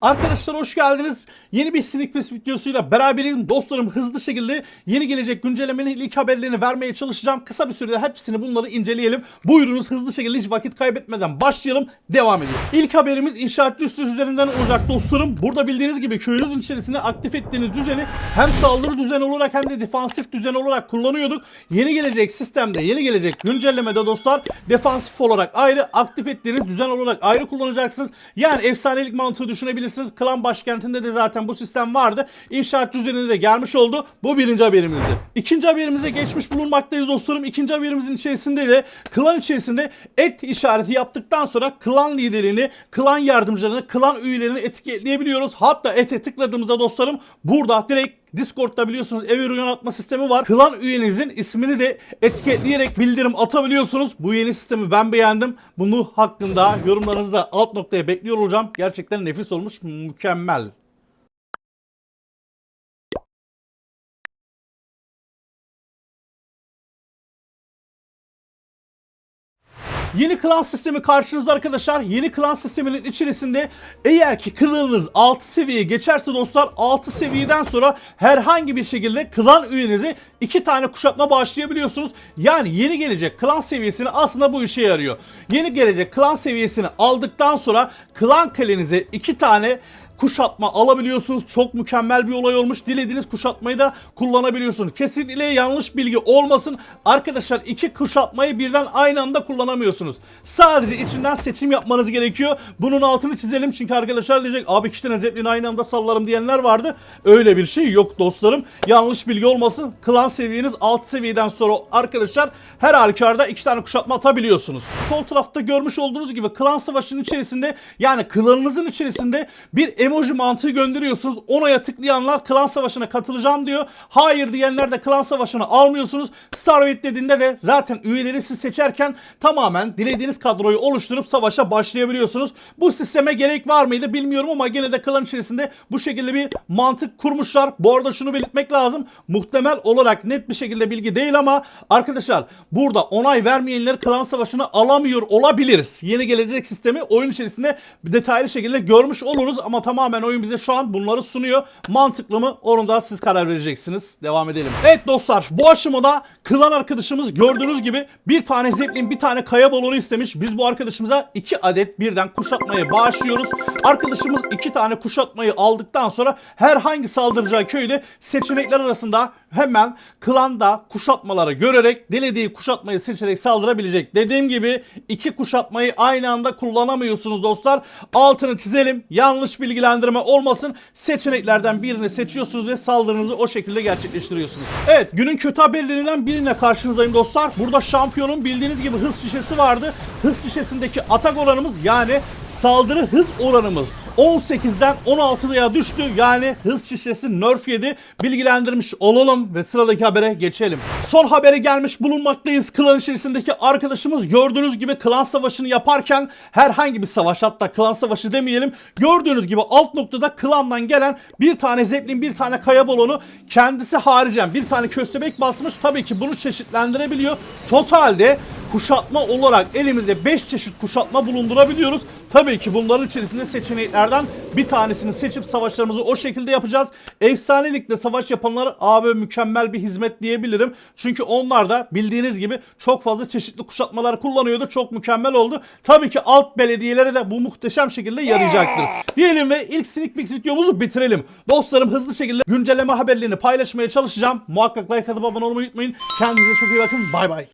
Arkadaşlar hoş geldiniz. Yeni bir Sneak Peek videosuyla beraberim. Dostlarım hızlı şekilde yeni gelecek güncellemenin ilk haberlerini vermeye çalışacağım. Kısa bir sürede hepsini bunları inceleyelim. Buyurunuz hızlı şekilde hiç vakit kaybetmeden başlayalım. Devam edelim. İlk haberimiz inşaatçı üstü üzerinden olacak dostlarım. Burada bildiğiniz gibi köyünüzün içerisinde aktif ettiğiniz düzeni hem saldırı düzeni olarak hem de defansif düzen olarak kullanıyorduk. Yeni gelecek sistemde, yeni gelecek güncellemede dostlar defansif olarak ayrı, aktif ettiğiniz düzen olarak ayrı kullanacaksınız. Yani efsanelik mantığı düşünebilirsiniz. Klan başkentinde de zaten bu sistem vardı. İnşaat düzenine de gelmiş oldu. Bu birinci haberimizdi. İkinci haberimize geçmiş bulunmaktayız dostlarım. İkinci haberimizin içerisinde de klan içerisinde et işareti yaptıktan sonra klan liderini, klan yardımcılarını, klan üyelerini etiketleyebiliyoruz. Hatta ete tıkladığımızda dostlarım burada direkt Discord'da biliyorsunuz ev ürün atma sistemi var. Klan üyenizin ismini de etiketleyerek bildirim atabiliyorsunuz. Bu yeni sistemi ben beğendim. Bunu hakkında yorumlarınızı da alt noktaya bekliyor olacağım. Gerçekten nefis olmuş, mükemmel. Yeni klan sistemi karşınızda arkadaşlar. Yeni klan sisteminin içerisinde eğer ki klanınız 6 seviyeye geçerse dostlar 6 seviyeden sonra herhangi bir şekilde klan üyenizi 2 tane kuşatma bağışlayabiliyorsunuz. Yani yeni gelecek klan seviyesini aslında bu işe yarıyor. Yeni gelecek klan seviyesini aldıktan sonra klan kalenize 2 tane kuşatma alabiliyorsunuz. Çok mükemmel bir olay olmuş. Dilediğiniz kuşatmayı da kullanabiliyorsunuz. Kesinlikle yanlış bilgi olmasın. Arkadaşlar iki kuşatmayı birden aynı anda kullanamıyorsunuz. Sadece içinden seçim yapmanız gerekiyor. Bunun altını çizelim çünkü arkadaşlar diyecek abi tane zeplini aynı anda sallarım diyenler vardı. Öyle bir şey yok dostlarım. Yanlış bilgi olmasın. Klan seviyeniz alt seviyeden sonra arkadaşlar her halükarda iki tane kuşatma atabiliyorsunuz. Sol tarafta görmüş olduğunuz gibi klan savaşının içerisinde yani klanınızın içerisinde bir emoji mantığı gönderiyorsunuz. Onaya tıklayanlar klan savaşına katılacağım diyor. Hayır diyenler de klan savaşını almıyorsunuz. Starwait dediğinde de zaten üyeleri siz seçerken tamamen dilediğiniz kadroyu oluşturup savaşa başlayabiliyorsunuz. Bu sisteme gerek var mıydı bilmiyorum ama gene de klan içerisinde bu şekilde bir mantık kurmuşlar. Bu arada şunu belirtmek lazım. Muhtemel olarak net bir şekilde bilgi değil ama arkadaşlar burada onay vermeyenler klan savaşını alamıyor olabiliriz. Yeni gelecek sistemi oyun içerisinde detaylı şekilde görmüş oluruz ama tamamen oyun bize şu an bunları sunuyor. Mantıklı mı? Onu da siz karar vereceksiniz. Devam edelim. Evet dostlar bu aşamada klan arkadaşımız gördüğünüz gibi bir tane zeplin bir tane kaya balonu istemiş. Biz bu arkadaşımıza iki adet birden kuşatmayı bağışlıyoruz. Arkadaşımız iki tane kuşatmayı aldıktan sonra herhangi saldıracağı köyde seçenekler arasında hemen klanda kuşatmaları görerek dilediği kuşatmayı seçerek saldırabilecek. Dediğim gibi iki kuşatmayı aynı anda kullanamıyorsunuz dostlar. Altını çizelim. Yanlış bilgilendirme olmasın. Seçeneklerden birini seçiyorsunuz ve saldırınızı o şekilde gerçekleştiriyorsunuz. Evet günün kötü haberlerinden birine karşınızdayım dostlar. Burada şampiyonun bildiğiniz gibi hız şişesi vardı. Hız şişesindeki atak oranımız yani saldırı hız oranımız 18'den 16'ya düştü. Yani hız şişesi nerf yedi. Bilgilendirmiş olalım ve sıradaki habere geçelim. Son habere gelmiş bulunmaktayız. Klan içerisindeki arkadaşımız gördüğünüz gibi klan savaşını yaparken herhangi bir savaş hatta klan savaşı demeyelim. Gördüğünüz gibi alt noktada klandan gelen bir tane zeplin bir tane kaya balonu kendisi haricen bir tane köstebek basmış. Tabii ki bunu çeşitlendirebiliyor. Totalde kuşatma olarak elimizde 5 çeşit kuşatma bulundurabiliyoruz. Tabii ki bunların içerisinde seçeneklerden bir tanesini seçip savaşlarımızı o şekilde yapacağız. Efsanelikle savaş yapanlar abi mükemmel bir hizmet diyebilirim. Çünkü onlar da bildiğiniz gibi çok fazla çeşitli kuşatmalar kullanıyordu. Çok mükemmel oldu. Tabii ki alt belediyelere de bu muhteşem şekilde yarayacaktır. Diyelim ve ilk Sneak Peek videomuzu bitirelim. Dostlarım hızlı şekilde güncelleme haberlerini paylaşmaya çalışacağım. Muhakkak like atıp abone olmayı unutmayın. Kendinize çok iyi bakın. Bay bay.